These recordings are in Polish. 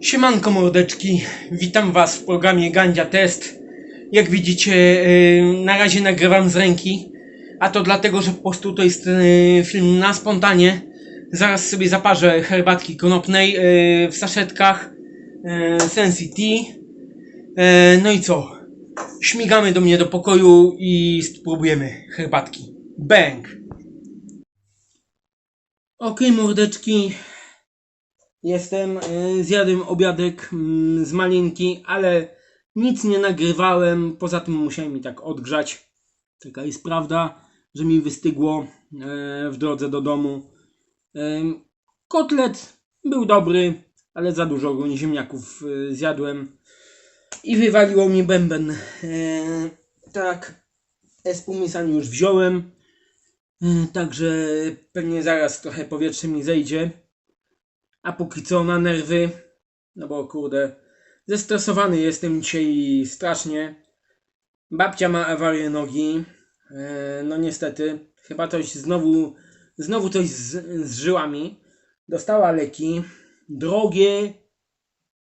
Siemanko mordeczki, witam was w programie Gandzia Test. Jak widzicie, yy, na razie nagrywam z ręki, a to dlatego, że po prostu to jest yy, film na spontanie. Zaraz sobie zaparzę herbatki konopnej yy, w saszetkach Sensi no i co? Śmigamy do mnie do pokoju i spróbujemy herbatki. Bang! Okej mordeczki, Jestem, y, zjadłem obiadek mm, z malinki, ale nic nie nagrywałem. Poza tym musiałem mi tak odgrzać. Taka jest prawda, że mi wystygło e, w drodze do domu. Em, Kotlet był dobry, ale za dużo go ziemniaków y, zjadłem i wywaliło mi bęben. E, tak, espumisan już wziąłem, e, także pewnie zaraz trochę powietrze mi zejdzie. A póki co na nerwy, no bo kurde, zestresowany jestem dzisiaj strasznie. Babcia ma awarię nogi. E, no niestety, chyba coś znowu, znowu coś z, z żyłami. Dostała leki. Drogie,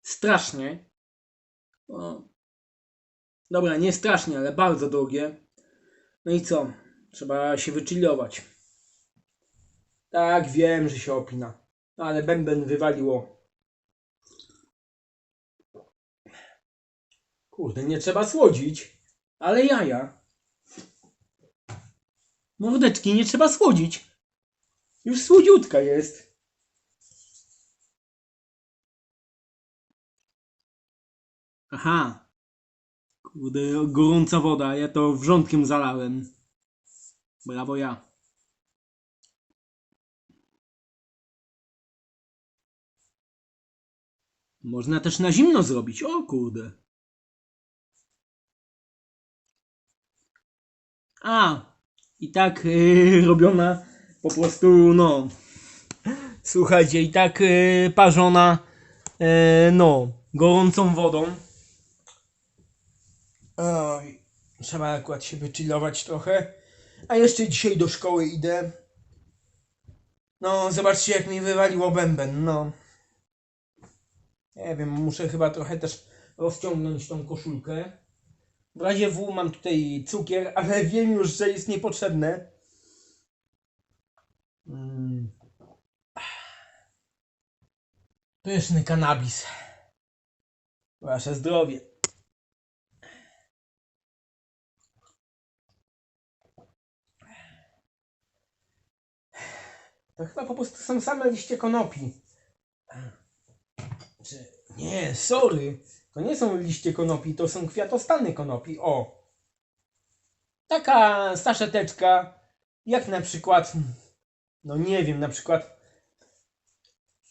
strasznie. O. Dobra, nie strasznie, ale bardzo drogie. No i co? Trzeba się wychillować. Tak, wiem, że się opina. Ale bęben wywaliło. Kurde, nie trzeba słodzić. Ale jaja. Mordeczki, nie trzeba słodzić. Już słodziutka jest. Aha. Kurde, gorąca woda. Ja to wrzątkiem zalałem. Brawo ja. Można też na zimno zrobić. O kurde. A, i tak yy, robiona po prostu, no. Słuchajcie, i tak yy, parzona, yy, no, gorącą wodą. Oj, trzeba akurat się wychillować trochę. A jeszcze dzisiaj do szkoły idę. No, zobaczcie jak mi wywaliło bęben, no. Nie wiem, muszę chyba trochę też rozciągnąć tą koszulkę. W razie W mam tutaj cukier, ale wiem już, że jest niepotrzebne. Mm. Pyszny kanabis. Wasze zdrowie. To chyba po prostu są same liście konopi. Czy... Nie, sorry. To nie są liście konopi, to są kwiatostany konopi. O. Taka saszeteczka, jak na przykład, no nie wiem, na przykład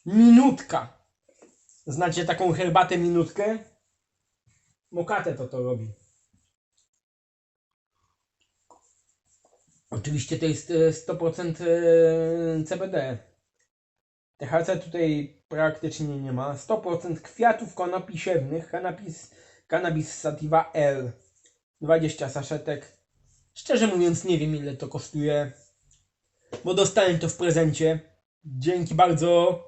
minutka. Znacie taką herbatę minutkę? Mokate to to robi. Oczywiście to jest e, 100% e, CBD. THC tutaj praktycznie nie ma. 100% kwiatów konopi siewnych. Cannabis, cannabis sativa L. 20 saszetek. Szczerze mówiąc nie wiem ile to kosztuje. Bo dostałem to w prezencie. Dzięki bardzo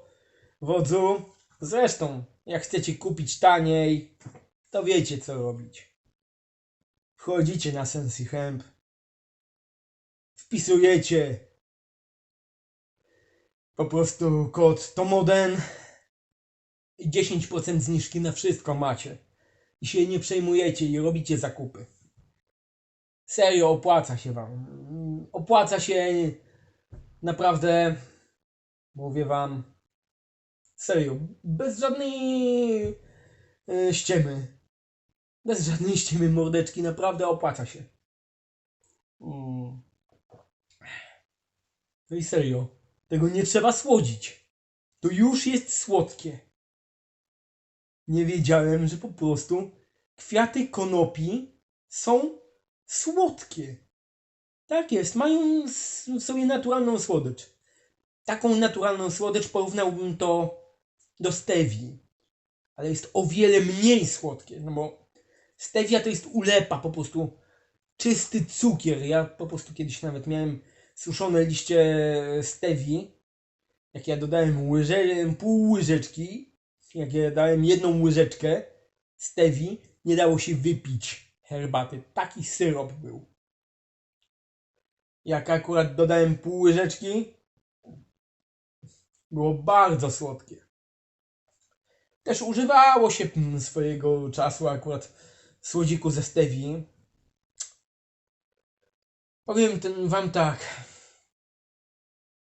wodzu. Zresztą jak chcecie kupić taniej to wiecie co robić. Wchodzicie na Sensi Hemp. Wpisujecie po prostu kod Tomoden i 10% zniżki na wszystko macie. I się nie przejmujecie i robicie zakupy. Serio, opłaca się wam. Opłaca się naprawdę, mówię wam, serio, bez żadnej e, ściemy. Bez żadnej ściemy mordeczki, naprawdę opłaca się. Mm. No i serio. Tego nie trzeba słodzić. To już jest słodkie. Nie wiedziałem, że po prostu kwiaty konopi są słodkie. Tak jest, mają w sobie naturalną słodycz. Taką naturalną słodycz porównałbym to do stevii. Ale jest o wiele mniej słodkie, no bo stevia to jest ulepa, po prostu czysty cukier. Ja po prostu kiedyś nawet miałem suszone liście stevii, jak ja dodałem łyże, pół łyżeczki, jak ja dałem jedną łyżeczkę stewi, nie dało się wypić herbaty. Taki syrop był. Jak akurat dodałem pół łyżeczki, było bardzo słodkie. Też używało się swojego czasu akurat słodziku ze stevii. Powiem ten, wam tak.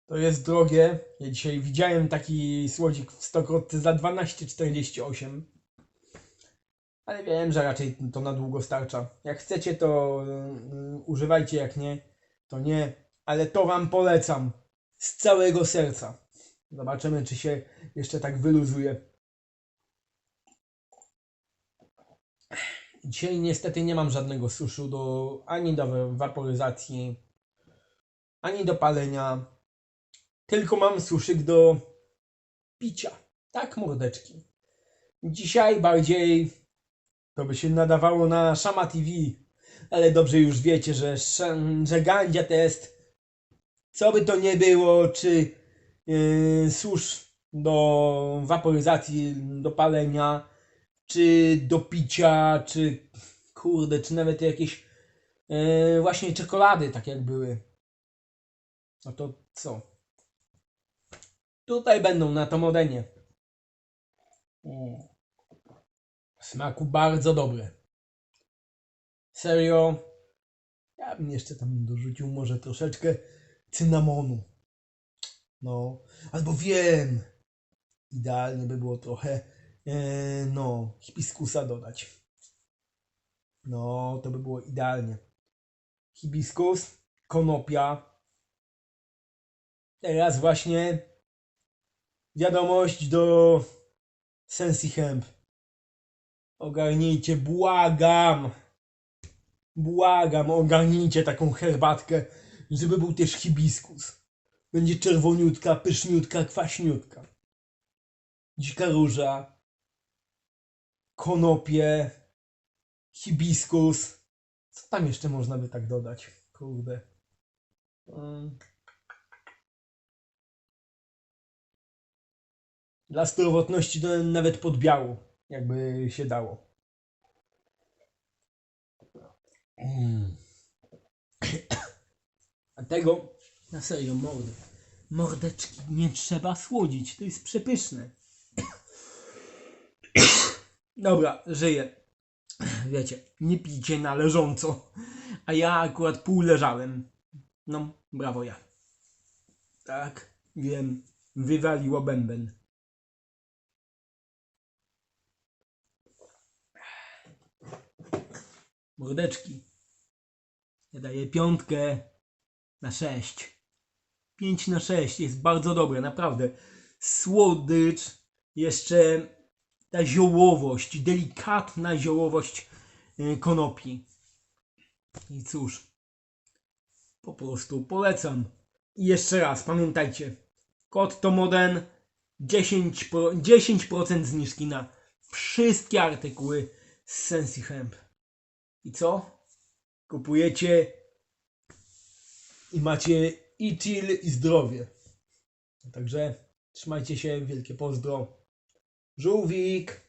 To jest drogie. Ja dzisiaj widziałem taki słodzik w stokrotce za 12,48. Ale wiem, że raczej to na długo starcza. Jak chcecie, to mm, używajcie, jak nie, to nie. Ale to wam polecam. Z całego serca. Zobaczymy, czy się jeszcze tak wyluzuje. Dzisiaj niestety nie mam żadnego suszu do, ani do waporyzacji, ani do palenia. Tylko mam suszyk do picia. Tak, mordeczki. Dzisiaj bardziej to by się nadawało na Shama TV. Ale dobrze już wiecie, że, że gandzia to jest co by to nie było, czy yy, susz do waporyzacji, do palenia, czy do picia, czy kurde, czy nawet jakieś yy, właśnie czekolady, tak jak były. No to co? Tutaj będą na Tomodenie. Mm. Smaku bardzo dobre. Serio. Ja bym jeszcze tam dorzucił może troszeczkę cynamonu. No, albo wiem. Idealnie by było trochę, e, no, hibiskusa dodać. No, to by było idealnie. Hibiskus, konopia. Teraz właśnie wiadomość do Sensi Hemp. Ogarnijcie, błagam. Błagam, ogarnijcie taką herbatkę, żeby był też hibiskus. Będzie czerwoniutka, pyszniutka, kwaśniutka. Dzika róża, konopie, hibiskus. Co tam jeszcze można by tak dodać? Kurde. Mm. Dla zdrowotności to nawet pod biału, jakby się dało. A tego na serio mordy. Mordeczki nie trzeba słodzić, to jest przepyszne. Dobra, żyję. Wiecie, nie pijcie na leżąco. A ja akurat pół leżałem. No, brawo ja. Tak, wiem, wywaliło bęben. Mordeczki. Ja daję piątkę na 6. 5 na 6 jest bardzo dobre, naprawdę. Słodycz, jeszcze ta ziołowość, delikatna ziołowość y, konopi. I cóż, po prostu polecam. I jeszcze raz, pamiętajcie, kod to moden 10%, pro- 10% zniżki na wszystkie artykuły z Sensi Hemp. I co? Kupujecie i macie i chill, i zdrowie. Także trzymajcie się, wielkie pozdro. Żółwik!